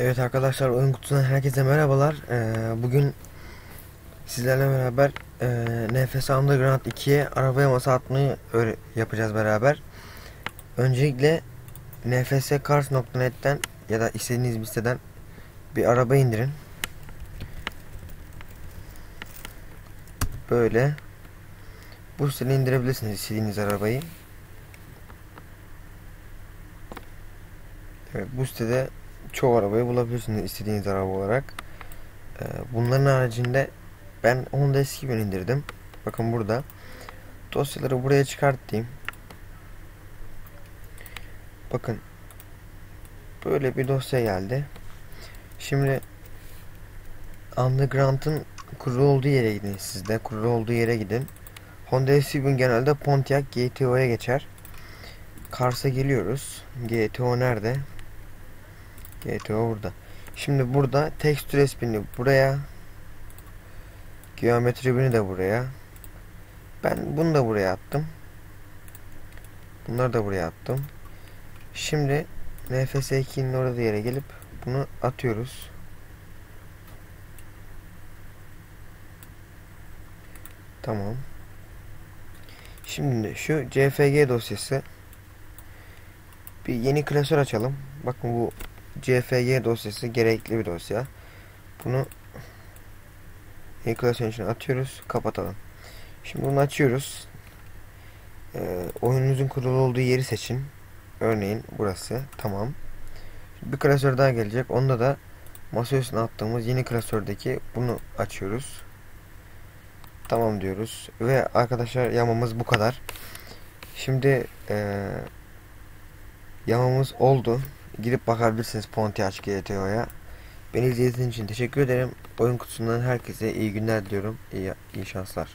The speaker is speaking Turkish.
Evet arkadaşlar oyun kutusundan herkese merhabalar. Ee, bugün sizlerle beraber e, NFS Underground 2'ye arabaya masa atmayı yapacağız beraber. Öncelikle nfscars.net'ten ya da istediğiniz bir siteden bir araba indirin. Böyle bu siteden indirebilirsiniz istediğiniz arabayı. Evet bu sitede çoğu arabayı bulabilirsiniz istediğiniz araba olarak. Ee, bunların haricinde ben Honda eski bir indirdim. Bakın burada. Dosyaları buraya çıkartayım. Bakın. Böyle bir dosya geldi. Şimdi Underground'ın kurulu olduğu yere gidin sizde. Kurulu olduğu yere gidin. Honda Civic genelde Pontiac GTO'ya geçer. Kars'a geliyoruz. GTO nerede? GTO burada. Şimdi burada tekstür resmini buraya geometri birini de buraya ben bunu da buraya attım. Bunları da buraya attım. Şimdi NFS 2'nin orada yere gelip bunu atıyoruz. Tamam. Şimdi şu CFG dosyası bir yeni klasör açalım. Bakın bu CFG dosyası gerekli bir dosya. Bunu yeni klasörün içine atıyoruz. Kapatalım. Şimdi bunu açıyoruz. Ee, oyununuzun kurulu olduğu yeri seçin. Örneğin burası. Tamam. Bir klasör daha gelecek. Onda da masa üstüne attığımız yeni klasördeki bunu açıyoruz. Tamam diyoruz. Ve arkadaşlar yamamız bu kadar. Şimdi ee, yamamız oldu. Gidip bakabilirsiniz Pontiac GTO'ya. Beni izlediğiniz için teşekkür ederim. Oyun kutusundan herkese iyi günler diliyorum. İyi, iyi şanslar.